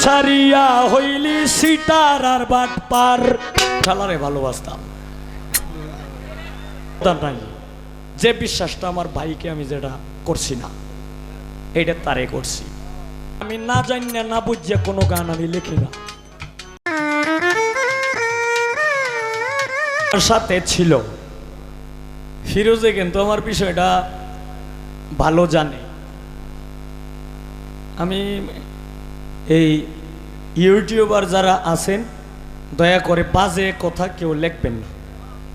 ছাড়িয়া হইলি seater R but পার। খেলারে ভালোবাসতাম। যে বিশ্বাসটা আমার ভাইকে আমি যেটা করছি না এটা তারে করছি। আমি না জানি না না বুঝিয়া কোনো গান আমি লিখি না। সাথে ছিল। ফিরোজে কিন্তু আমার বিষয়টা ভালো জানে। আমি এই ইউটিউবার যারা আছেন, দয়া করে বাজে কথা কেউ লিখবেন না।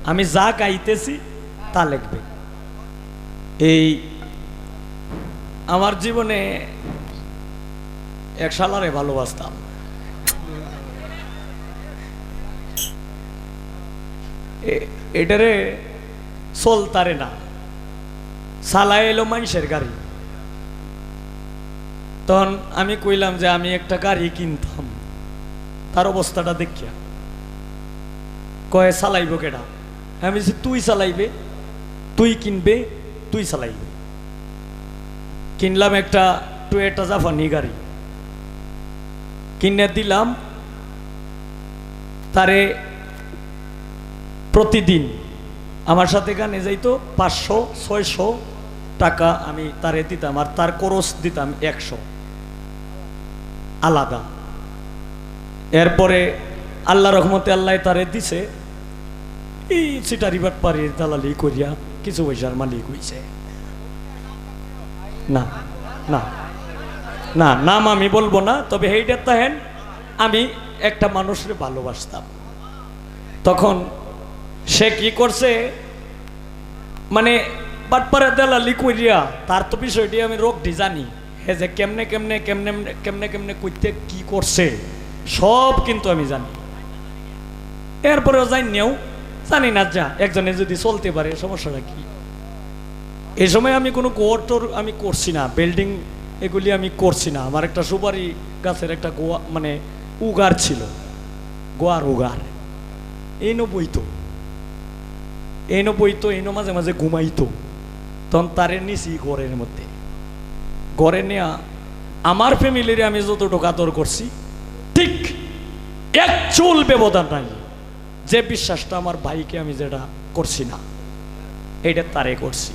আমি যা গাইতেছি, তা লিখবেন। এই আমার জীবনে এক সালারে ভালোবাসতাম। এটারে চলতারে না। সালায় এলো মানুষের গাড়ি। তখন আমি কইলাম যে আমি একটা গাড়ি কিনতাম। তার অবস্থাটা দেখিয়া। কয়ে, চালাইব কেডা? আমি বলছি, তুই চালাইবে, তুই কিনবে, তুই চালাইবে। কিনলাম একটা টুয়েটা জাফানি গাড়ি। কিনে দিলাম। তারে প্রতিদিন আমার সাথে গানে যাইতো পাঁচশো, ছয়শো টাকা আমি তারে দিতাম আর তার খরচ দিতাম একশো। আলাদা। এরপরে আল্লাহ রহমতে আল্লাহ তারে দিছে, এই সিটারিবাট পাড়ির দালালি করিয়া কিছু পয়সার মালিক হইছে। না না না, নাম আমি বলব না, তবে এইটা তাহেন, আমি একটা মানুষের ভালোবাসতাম। তখন সে কি করছে মানে বাটপাড়া দেলালি কইরিয়া তার তো বিষয়টি আমি রোগটি জানি হে যে কেমনে কেমনে কেমনে কেমনে কেমনে কইতে কি করছে, সব কিন্তু আমি জানি। এরপরেও যাই নেও, জানি না যা, একজনে যদি চলতে পারে, সমস্যাটা কি? এই সময় আমি কোনো গোয়ার আমি করছি না, বিল্ডিং এগুলি আমি করছি না। আমার একটা সুপারি গাছের একটা গোয়া মানে উগার ছিল, গোয়ার উগার। এই বইতো এনো বইতো এনো মাঝে মাঝে ঘুমাইতো। তখন তারে নিছি ঘরের মধ্যে। ঘরে নেয়া আমার ফ্যামিলির আমি যতটুকু আদর করছি, ঠিক এক চুল ব্যবধান নাই। যে বিশ্বাসটা আমার ভাইকে আমি যেটা করছি না এটা তারে করছি।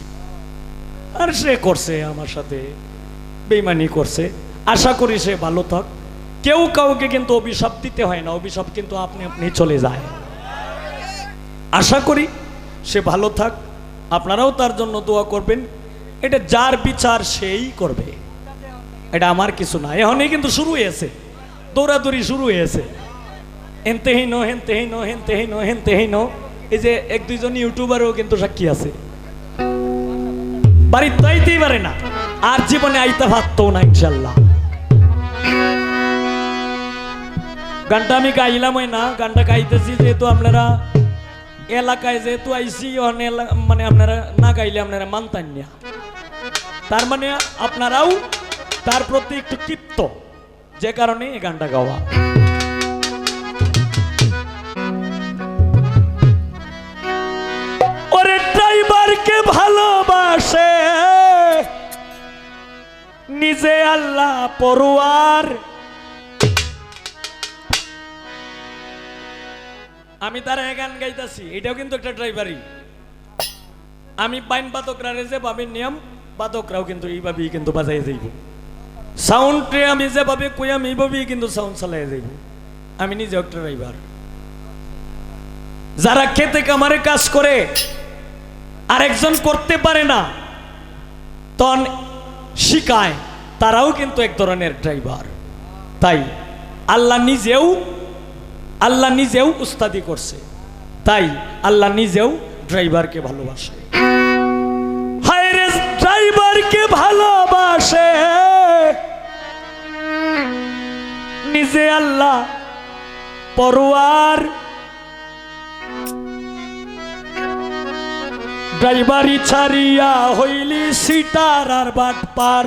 আর সে করছে, আমার সাথে বেইমানি করছে। আশা করি সে ভালো থাক। কেউ কাউকে কিন্তু অভিশাপ দিতে হয় না, অভিশাপ কিন্তু আপনি আপনি চলে যায়। আশা করি সে ভালো থাক। আপনারাও তার জন্য দোয়া করবেন। এটা যার বিচার সেই করবে। এটা আমার কিছু না। এখনই কিন্তু শুরু হয়েছে। দৌড়াদৌড়ি শুরু হয়েছে। হেনতেহীন হেনতেহীন হেনতেহীন হেনতেহীন এই যে এক দুইজন ইউটিউবারও কিন্তু সাক্ষী আছে। বাড়ির তো আইতেই পারে না। আর জীবনে আইতে পারতো না, ইনশাল্লাহ। গানটা আমি গাইলাম ওই না, গানটা গাইতেছি যেহেতু আপনারা এলাকায় যেহেতু আইসি মানে আপনারা না গাইলে আপনারা মানতেন না। তার মানে আপনারাও তার প্রতি একটু তৃপ্ত যে কারণে এই গানটা গাওয়া। ওরে ড্রাইভারকে ভালোবাসে, নিজে আল্লাহ পড়ুয়ার আমি তার গান গাইতেছি, এটাও কিন্তু একটা ড্রাইভারই আমি পাইন বাদকরা যে ভাবে নিয়ম বাদকরাও কিন্তু এইভাবেই কিন্তু বাজাই যাইব। সাউন্ডে আমি যেভাবে কইয়াম এইভাবেই কিন্তু সাউন্ড চালাই যাইব। আমি নিজে একটা ড্রাইভার যারা খেতে কামারে কাজ করে, আরেকজন করতে পারে না, তন শিখায়, তারাও কিন্তু এক ধরনের ড্রাইভার তাই আল্লাহ নিজেও আল্লাহ নিজেও উস্তাদি করছে। তাই আল্লাহ নিজেও ড্রাইভারকে ভালোবাসে। ড্রাইভারকে ভালোবাসে? নিজে আল্লাহ পরোয়ার। ড্রাইভারি ছাড়িয়া হইলি সিটার আর বাট পার।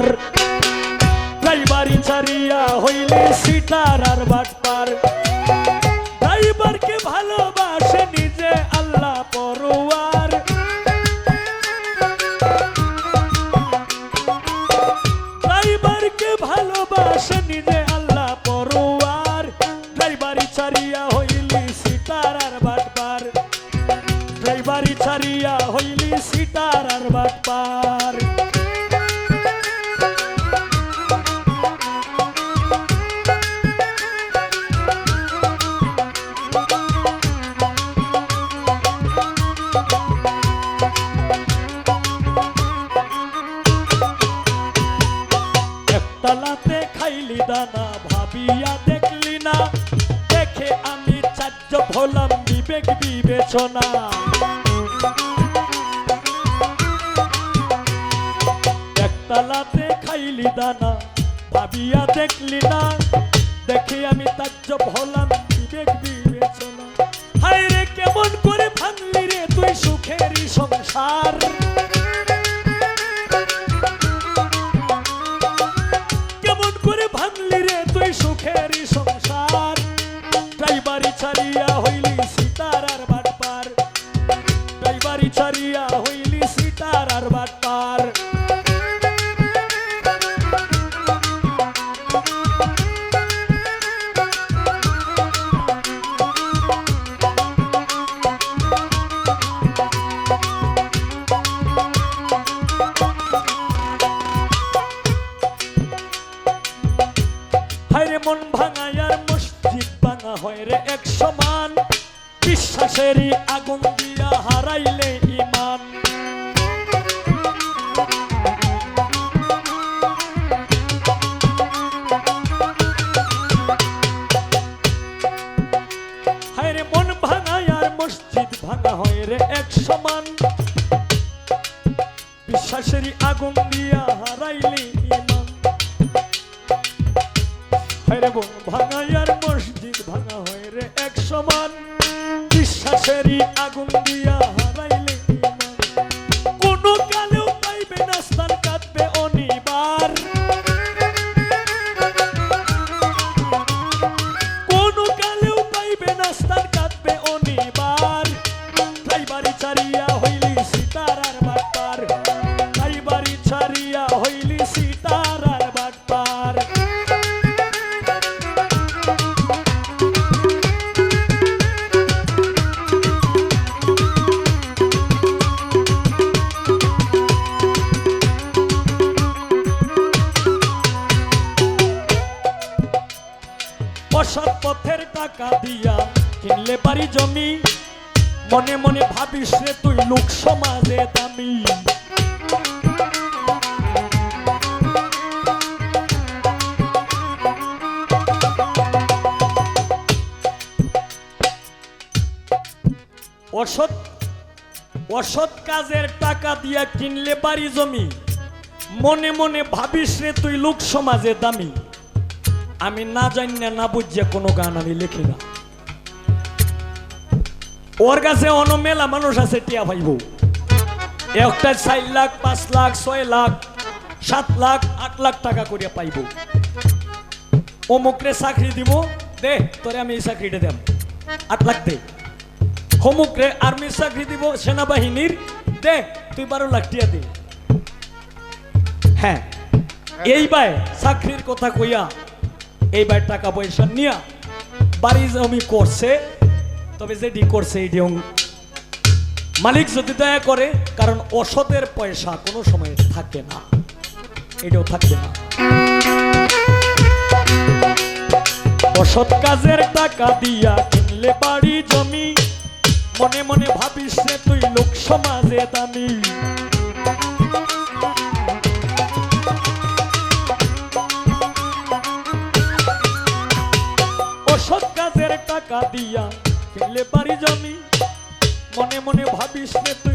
ড্রাইভারি ছাড়িয়া হইলি সিটার আর বাট পার। দানা ভাবিয়া দেখলি না? দেখে আমি চার্য হলাম বিবেক বিবেচনা। একতলাতে খাইলি দানা, ভাবিয়া দেখলি না? দেখে আমি তাজ্য হলাম বিবেক বিবেচনা। হায় রে কেমন করে ভাঙলি রে তুই সুখেরই সংসার? মন ভাঙায় আর মসজিদ ভাঙা হয় রে এক সমান, বিশ্বাসেরই আগুন দিয়া হারাইলে ইমান সমান, বিশ্বাসেরই আগুন দিয়া হারাইলে ইমান ভাঙাইয়ার মসজিদ ভাঙা হয় রে এক সমান। বিশ্বাসেরই আগুন অসৎ পথের টাকা দিয়া কিনলে বাড়ি জমি। মনে মনে ভাবিস রে তুই লোক সমাজে দামি। অসৎ অসৎ কাজের টাকা দিয়া কিনলে বাড়ি জমি। মনে মনে ভাবিস রে তুই লোক সমাজে দামি। আমি না জানি না বুঝিয়া কোনো গান আমি লিখি না। ওর কাছে অনমেলা মানুষ আছে, টিয়া ভাইব। একটা চার লাখ, পাঁচ লাখ, ছয় লাখ, সাত লাখ, আট লাখ টাকা করিয়া পাইব। অমুকরে চাকরি দিব, দে, তোরে আমি এই চাকরিটা দেব। আট লাখ দে। হমুকরে আর্মির চাকরি দিব, সেনাবাহিনীর, দে, তুই বারো লাখ টিয়া দে। হ্যাঁ এইবার চাকরির কথা কইয়া এইবার টাকা পয়সা নিয়া বাড়ি জমি করছে, তবে যেটি করছে এটি মালিক যদি দয়া করে, কারণ অসতের পয়সা কোনো সময় থাকে না। এটাও থাকবে না। অসৎ কাজের টাকা দিয়া কিনলে বাড়ি জমি, মনে মনে ভাবিস তুই লোক সমাজে দামি। দিয়া খেলে বাড়ি জমি। মনে মনে ভাবিস রে তুই।